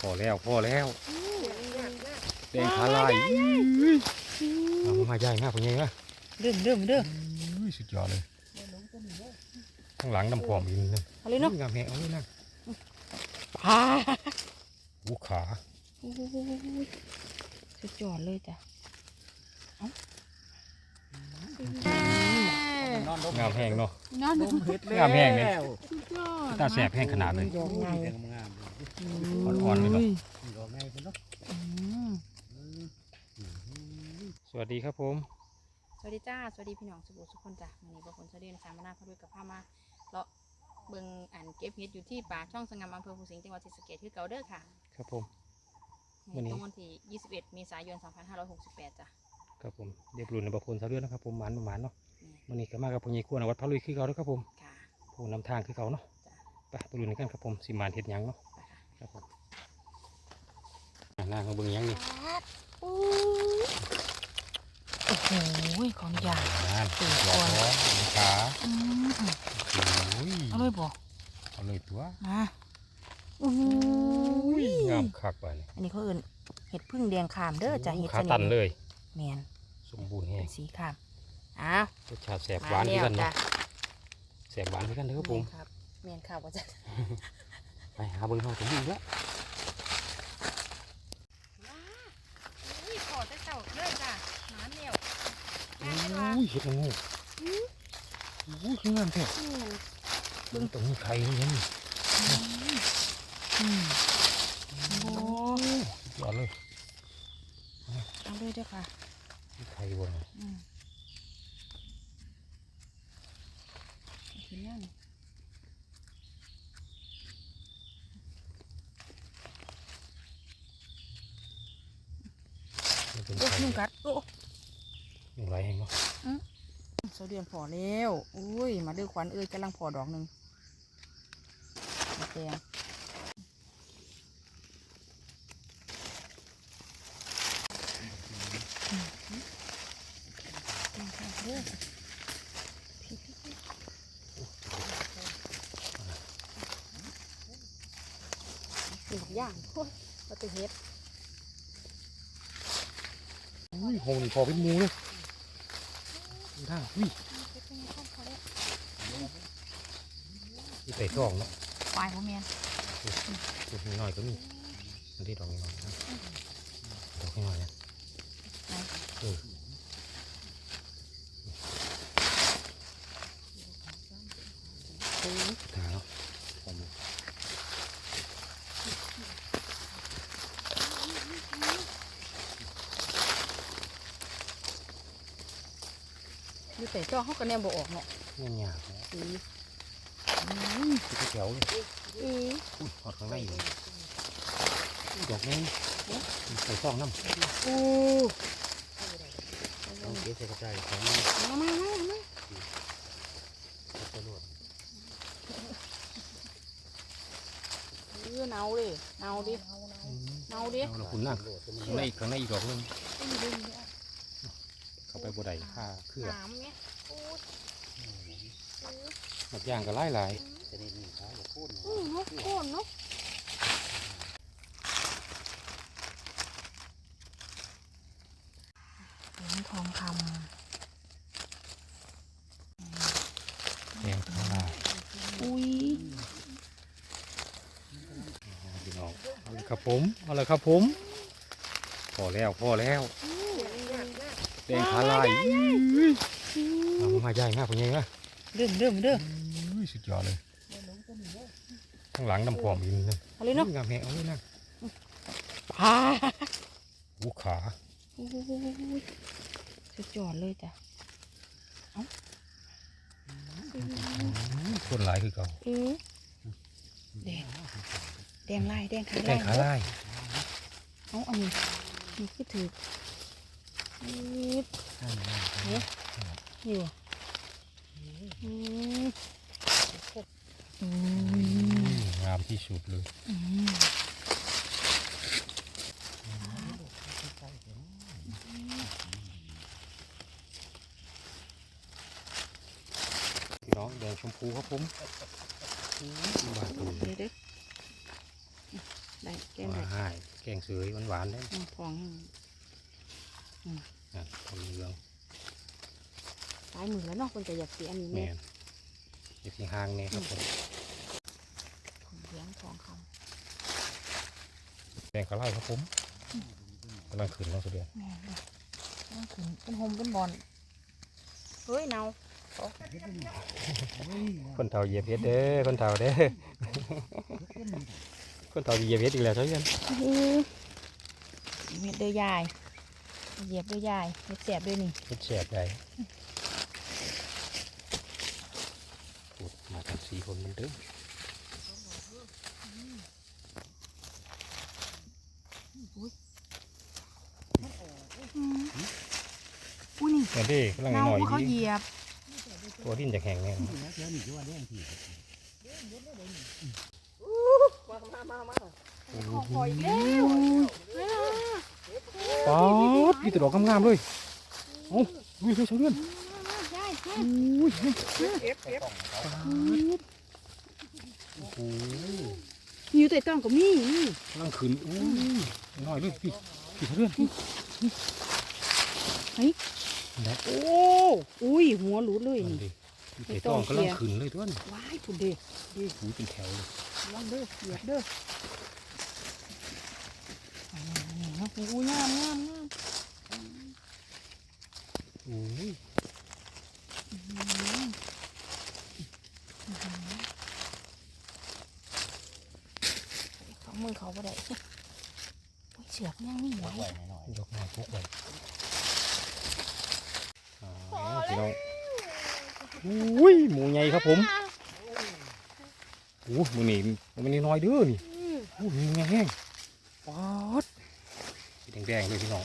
พอแล้วพอแล้วแดงขาลายเอามาใหญ่มากเป็นไงวะเริ่มเริ่มเริ่มอุ้ยสุดยอดเลยข้างหลังน้ำความอีกนิดนึงเอาเลยเนาะงามแหงเอาเลยนะปลาหูขาโอ้ยสุดยอดเลยจ้ะงามแหงเนาะนอนดูงามแห้งเลยสุดยอดตาแสบแห้งขนาดเลยด อกใหญ่อ่อนๆเลยเนาะอืมสวัสดีครับผม สวัสดีจ้า สวัสดีพี่น้องสุโขสุขคนจ้ะวันนี้บางคนสวัสดีนะสามนาพาด้วยกับพามาเลาะเบิ่งอ่านเก็บเห็ดอยู่ที่ป่าช่องสงามอำเภอภูสิงห์จังหวัดศรีสะเกษคือเก่าเด้อค่ะ ครับผม วันนี้ตรงวันที่ 21 เมษายน 2568 จ้ะ ครับผมเรียบรุ่นในบพลสาวเรือนนะครับผมหมานประมาณเนาะนี่วันนี้ก็มากับพญายขวนวัดพระลุยคือเขาเด้อครับผม ค่ะผู้นำทางคือเขาเนาะจ้ะไปไปรุ่นกันครับผมสิมานเห็ดหยังเนาะไป ค่ะครับผมอะนางเขาเบิ่งหยังนี่โอ้โหของใหญ่นานสี่หลอกคนล้อมีขาอืมโอ้ยเอาเลยบอกเอาเลยตัวมาโอ้ยงามคักไปนี่อันนี้เขาเอื่นเห็ดพึ่งแดงขามเด้อจ้ะเห็ดขาสตันนิมเลยแมนสมบูรณ์แฮเป็งนสีขามอ้าวรสชาติแสบหมาวานแล้คือวกันจ้ะเนาะแสบหวานคือกันเด้อครับผมแม่นครับแมนข่าวว่าจะ ไปหาเบิ่งเขาถึงอีกแล้วว้าอุ้ยขอแต่เจ้าเลยจ้ะหมาเหนียวโอแม่นว่า้ยเห็ดละงูโอ้ยคืองามแท้อืมเบิ่งตรงนี้ไข่นี่เห็นนี่อืมโอ้สุดยอดเลยเอาเลยเด้อค่ะมีไข่บน อืมกินนั่น มัน เป็นโอ้ไข่ยุงกัดโอ้ยุงไหลายแห้งเนาะโซเดียมพอแล้ว อุ้ย มาเด้อขวัญเอ้ยกำลังพอดอกหนึ่งแดงหลักย่างโอ้ยปฏิเฮ็ด อุ้ยโหนี่พอเป็นหมูเลยดูทางอุ้ยมีไต่ซองเนาะควายพ่อแม่นดอกน้อยๆก็มีอันที่ดอกน้อยๆนะดอกน้อยๆนะเออตาเนาะพอหมู อยู่แต่จ้อเขาก็แนมบ่ออกเนาะเงี้ยหยาบนะสีที่แถวเลยอืออุ้ยหอดข้างในอยู่อุ้ยดอกนี้มีไต่ซองน้ำอู้ต้องเก็บใส่กระจายของมามามามาตำรวจเออเนาเลยเนาดิเนาดิเอาละคุณนั่งข้างในข้างในอีกดอกหนึงเข้าไปบ่ได้ค่าเครือหามเนี่ยอู้หมักย่างก็หลายหลายอู้นกโคนนกเหรียญทองคแดงขาลายำอุ้ยพี่น้องเอาเลยครับผมเอาเลยครับผมพอแล้วพอแล้ว แดงขาลายเอามาใหญ่มากเป็นไงวะเริ่มเริ่มเริ่มอุ้ยสุดยอดเลย ข้างหลังน้ำความอีกนิดนึงเอาเลยเนาะงามแหงเอาเลยนะปลาหูขาโอ้ยสุดยอดเลยจ้ะคนหลายคือเก่าเออแดงแดงลายแดงขาแดลางยขาลายเอาอันนี้นี่คือถือ อืดเนี่วะอืมอืมงามที่สุดเลยอืมพี่น้องแดงชมพูครับผมบาดเลยเดี๋ยวเด้อได้แกงเลยว่าให้แกงเสยหวานๆได้อืมทอง อะทำเรื่องสายมือแล้วเนาะคนจะอยากสีอันนี้แม่เนี่ยนเดี๋ยวที่ห้างเนี่ยครับผมของเหลี้ยงทองคแกงกะไล่ครับผมกำลังขึ้นแล้วสุดเดือนำแม่นเลยนั่นคือเป็นโฮมเป็นบอลเฮ้ยเนาคนเฒ่าเหยียบเฮ็ดเด้อคนเฒ่าเด้อคนเฒ่าเหยียบเฮ็ดอีกแล้วเท่านั้น เม็ดเดือยาย เหยียบเดือยายเม็ดแสบด้วยนี่เฮ็ดแสบใหญ่พูดมากันสี่คนมันเด้ออู้นี่นั่นเด้กำลังหเนาน่อยเขาดีเหยียบ ตัวดิ้นจากแห้งแน่คอยแล้วป๊อด มีแต่ดอกงามๆเลยโอ้ยเฮ้ยเฮ้ยเดือนยายอุ้ยโอ้โหมีอยู่แต่ต้องก็มีนี่กำลังขึ้นอู้ยน้อยเลยพี่พี่ชาวเดือนพี่เฮ้ยโอ้อุ้ยหัวหลุดเลยนั่นนี่ดิพี่เตต้องกำลังขึ้นเลยทุกคนว้ายพุ่นเด้อหูเป็นแถวเลยระวังเด้อเหยียบเด้ออันนี้อันนี้เนาะอู้งามงามงาม โอ้ยเขามือเขาบ่ได้เชือกยังนี่ไหว้ยกมาพุกไว้อ๋อพี่น้องอุ้ยหมูใหญ่ครับผมโอ้หมือนี่มันนี่น้อยเด้อนี่โอ้ยแห้งป๊อดแดงๆเลยพี่น้อง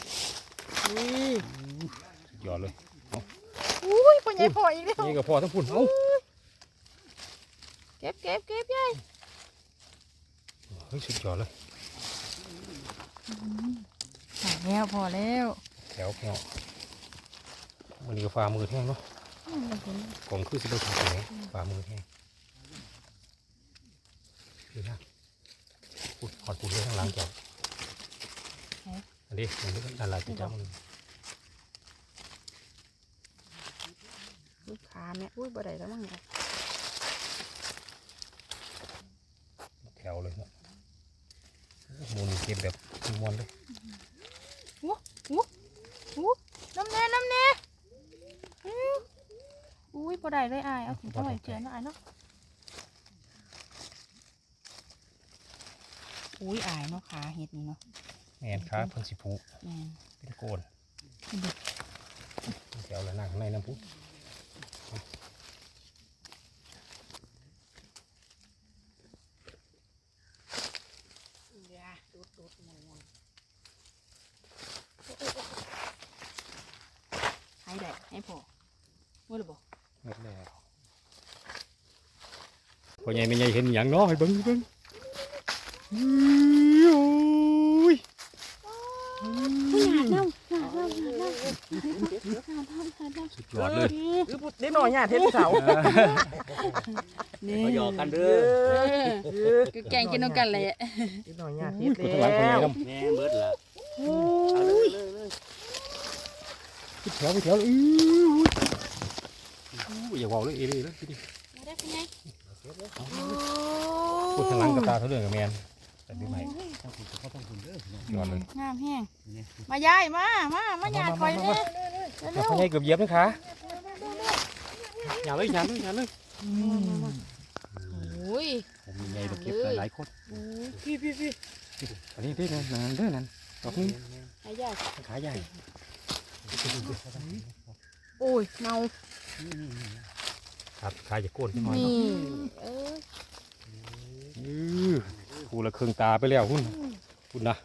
นี่สุดยอดเลยอุ้ยพ่อใหญ่พ่ออีกแล้วนี่ก็พอทั้งพุ่นเอ้าเก็บเก็บเก็บยายเฮ้ยสุดยอดเลยพอแล้วพอแล้วแถวแถววันนี้ก็ฟ้ามือแห้งเนาะอืมมันเห็นผมคือสิบขาดไหนฟ้ามือแห้งนี่นะปุดหอดปุดเลยข้างหลังเจ้าอันนี้อันนี้ด้านหลังจะจับมัน ลูกค้า แม่อุ้ยบ่ได้แล้วมั้งเนี่ยแถวเลยเนาะหมูนี่เก็บแบบม้วนเลยอู้น้ำแน่น้ำแน่อื้ออุ้ยบ่ได้เลยอายเอาถึงเท่าไหร่เจือเนาะอายเนาะอุ้ยอายเนาะขาเห็ดนี่เนาะแมนค้าเพิ่นสิผูแม่นเป็นโกนแถวแล้วนั่งข้างในน้ำพุ อย่า ดูดดูดมวนให้ได้ให้พอว่าหรือบ่หมดแล้วพอใหญ่ไม่ใหญ่เห็นอย่างนาะให้เบิ่งให้เบิ่งโอ้ยผู้หยาดเน่าหยาดเน่าหยาดเน่าหยาดเน่าหยาดเน่าสุดยอดเลยคือพูดเล็กน้อยเนี่ยเทปเสา นี่มาหยอกกันเด้อคือแกงกินน้ำกันเลยอะเล็กน้อยเนี่ยเทปพูดข้างหลังคนใหญ่แล้วน้ำแม่เบิดละโอ้เอาเลยยเลยเลยไปแถวไปแถวเลยอื้ออุ้ยอย่าเว่าเลยเอเลยเลยพี่ดิมาได้คุณยายพูดข้างหลังกับตาเท่าเดิมกับแมนแต่ดูใหม่ต้องคุณก็ต้องคุณเด้อยอดเลยงามแห้งนี่มายายมามามาหยาดคอยเลยอย่าพอใหญ่เกือบเหยียบนะคะอย่าเลยอย่าเลยอย่าเลยโอ้ ย ผมมีใหญ่แบบเก็บหลายๆคนพี่พี่พี่อันนี้ได้นั่นนั่นเด้อนั่นดอกนี้ไอ้ยายขาใหญ่โอ้ยเนาครับขาจะโกนขึ้นมานี่เอออือกูละเครื่องตาไปแล้วคุณคุณนะ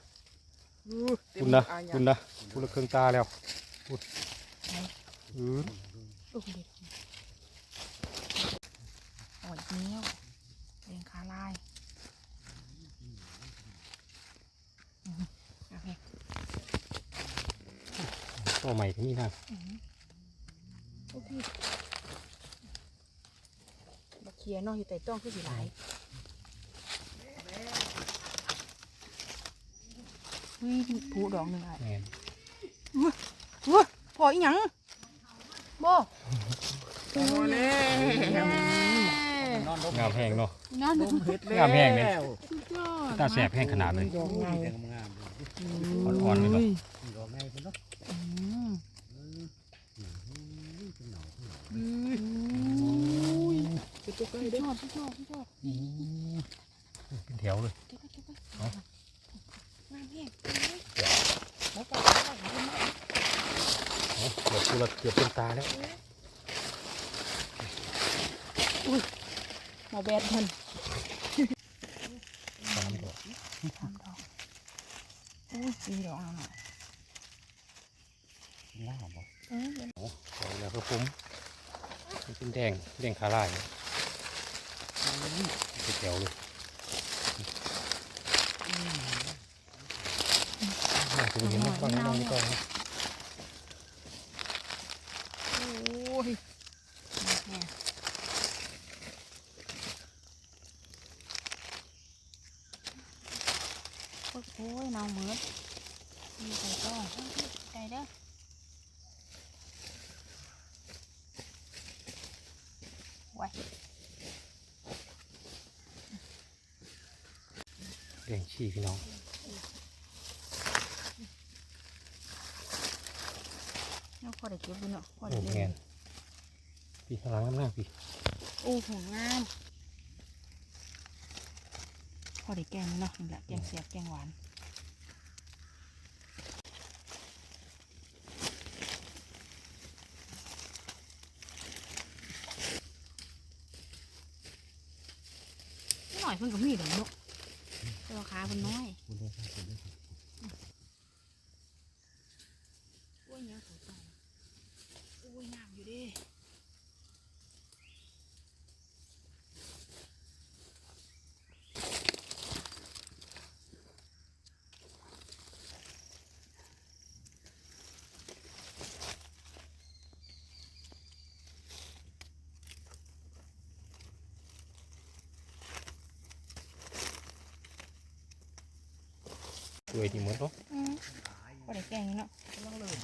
คุณนะคุณนะกูละเครื่องตาแล้วคุณอือโอ้ยอ่อยเนี้ยวเรียงขาลายอืมโอเค ตัวใหม่ก็มีนะโอเคบักเคียเนอกอยู่แต่ต้องคือสิหลายเฮ้ยผูดอกหนึ่งอะแม่นเว้ยพออีหยังบ่โอ้เล่นอนดมงามแห้งเนาะนอนดดูมเห็ดแล้วงามแห้งเนี่ย สุดยอดตาแสบแห้งขนาดเลย ดอกใหญ่เด็กงามเลยอ่อนๆเลยเนาะ ดอกไงเพิ่นเนาะอืมเป็นหนาวเป็นหนาวเป็นตัวใกล้สุดเด้ยอดสุดยอดสุดยอดเป็นแถวเลยเก็บไปเก็บไปเอางามแห้งแล้วก็โอ้เกือบกูละเกือบเป็นตาแล้วหมอแบดมันสามดอกสามดอกโอ้ยสี่ดอกแล้วเนาะ ล่าบ่เออเดี๋ยวโอ้ดอกแล้วครับผมมันเป็นแดงแดงขาลายเป็นแถวเลยน่าจะเห็นบ้างน้องไม่ต้องนะโอ้ยงามแห้งโอ้ยโอ้ยเนาเหมือดมีไก่ต้องไก่เด้อ ไว้แดงชี้พี่น้องแล้วพอได้เก็บดูเนาะพอโอ้ได้แงเล่นนพี่ข้างหลังน้ำหน้าพี่โอ้โหงามพอได้แกงเนาะนี่แหละแกงเสียบแกงหวาน นิดหน่ อยเพิ่นก็มีดอกเนาะแต่ว่าขาเพิ่นน้อยคุณได้ครับคุณได้ครับโอ้ยเนี่ยสวยจังโอ้ยงามอยู่ด้ สวยดีเหมือนเนาะอืมพอได้แกงนี่เนาะต้องเลย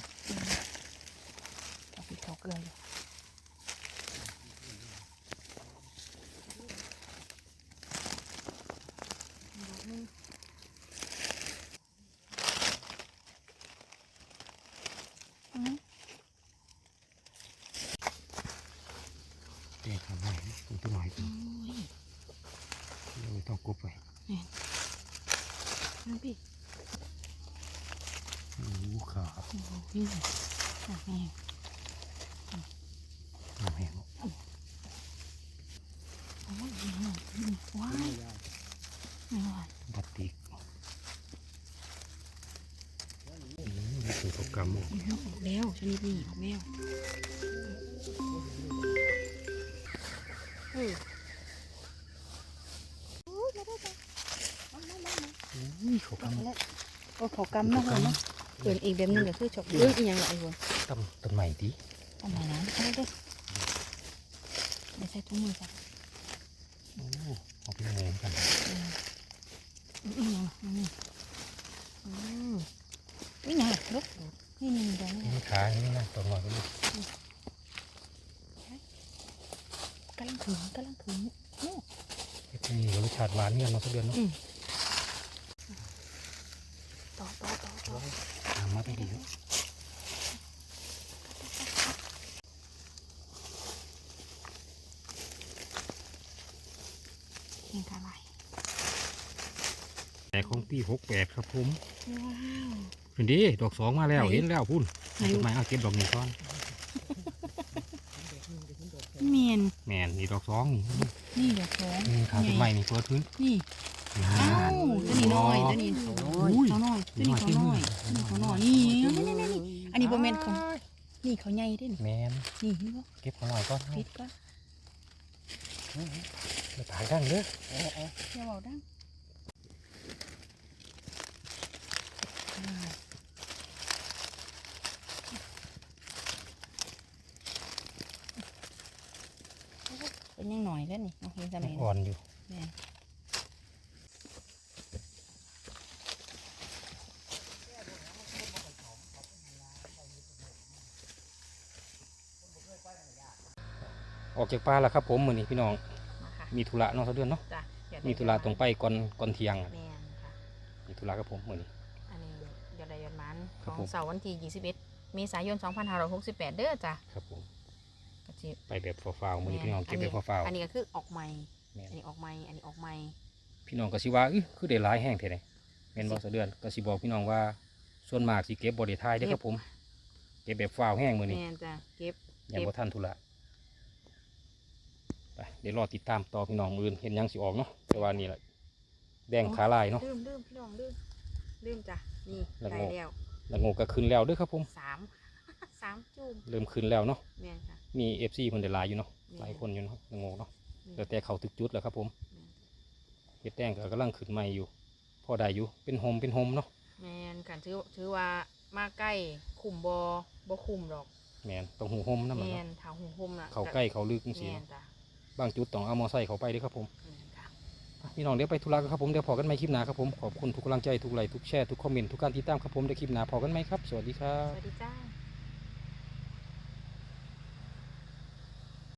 เอาพริกเขาเกลืออยู่ดอกหนึงอืมแดงขาลายตรงตัวหน่อยโอ้ยเดี๋ยวต้องกบไปนั่นพี่ ขาโอ้โหพี่หนักแม่งน้ำแห้งโอ้ยดีเนาะอืมว้ายไม่ไหวบัดติกอืมนี่คือเขากำหมดอืมออกแล้วชนิดนี้ออกแล้วเอออุ้ยเขากำแล้วโอ้ขอกำเนาะเพิ่นเนาะ เปลี่ยนอีกแบบหนึงก็คือฉกเรื่องอีหยังล่ะไอ้หัวตำต้นใหม่ดิทำไมนะเอาเด้อไม่ใช่ถุงมือจ้ะโอ้เอาไปงงกันอีหยังอืมอืมอีหยังลูกนี่นี่นี่เดี๋ยวนี่นี่ขานี่นะตัวหน่อยก็มีกำลังถึงกำลังถึงโอ้เฮ็ดนี่รสชาติหวานเนี่ยเนาะสักเดือนเนาะต่อต่อต่อต่อตา มมาไปดีแล้วเห็นอะไรแต่ของปีหกแปดครับผมว้าวเห็นดิดอกสองมาแล้วไหนเห็นแล้วพุ่นไหนทำไมเอาเก็บดอกนี้ก่อนเมียนแม่นนี่ดอกสองนี่นี่เดี๋ยวของนี่ขาต้นใหม่นี่เปิดพื้นนี่ นี่อ้าวตัวนี้น้อยตัวนี้อุ้ยเขาน้อยตัวนี้เขาน้อยตัวนี้เขาน้อยนี่นี่นี่นี่อันนี้โบเมนเขานี่เขาใหญ่ด้วยนี่แม่นนี่นี่บ่เก็บเขาหน่อยก่อนปิดก็จะตายดังเด้ออย่าบอกดังอ่าเป็นยังหน่อยแล้วนี่เอาเห็นสมัยอ่อนอยู่แม่ ออกจากป่าแล้วครับ ผมมื้อนี้พี่น้องมาค่ะมีธุระเนาะเสะเดือนเนาะ จ้ะอยากได้มีธุระตรงไปก่อนก่อนเที่ยงแม่นค่ะ มีธุระกับผมมื้อนี้ อันนี้ยอดใดยอดมันคขรับองผม เสาร์วันที่ 21 เมษายน 2568 เด้อจ้ะครับผมก็สิไปแบบฟ้าวๆมื้อนี้พี่น้องเก็บแบบฟ้าวอันนี้ก็คือออกใหม่ ๆแม่นอันนี้ออกใหม่ อันนี้ออกใหม่ พี่น้องก็สิว่าอื้อคือได้หลายแห้งแท้เลยแม่นบ่เสะเดือนก็สิบอกพี่น้องว่าส่วนมากสิเก็บบ่ได้ทายเด้อครับผม เก็บแบบฟ้าวแห้งมื้อนี้แม่นจ้ะเก็บ ยังบ่ทันธุระ ไปเดี๋ยวรอติดตามต่อพี่น้องมื้ออื่นเห็นหยังสิออกเนาะแต่ว่านี่แหละแดงขาลายเนาะลืมลืมพี่น้องลืมลืมจ้ะนี่แล้วได้ก็แล้วแล้วงูก็ขึ้นแล้วเด้อครับผมสามสามจุ่มเริ่มขึ้นแล้วเนาะแม่นค่ะมี FC เพิ่นได้หลายอยู่เนาะแม่หลายคนอยู่เนาะแล้วงูเนาะแม่นแล้วแต่เขาถึกจุดแล้วครับผมแม่นเฮ็ดแดงก็กำลังขึ้นใหม่อยู่พอได้อยู่เป็นโฮมเป็นโฮมเนาะแม่นกันถือถือว่ามาใกล้คุมบอบ่คุมดอกแม่นต้องหูโฮมนำมันแม่เนาะนถาหูหมน่ะเขาใกล้เขาลึกจังซี่ แม่นเนาะจ้ะบางจุดต้องเอามอไซค์เข้าไปเด้อครับผมแม่นค่ะอะพี่น้องเดี๋ยวไปธุระกันครับผมเดี๋ยวพอกันใหม่คลิปหน้าครับผมขอบคุณทุกกำลังใจทุกไลค์ทุกแชร์ทุกคอมเมนต์ทุกการติดตามครับผมเดี๋ยวคลิปหน้าพอกันไหมครับ สวัสดีครัสบวัสดีจ้า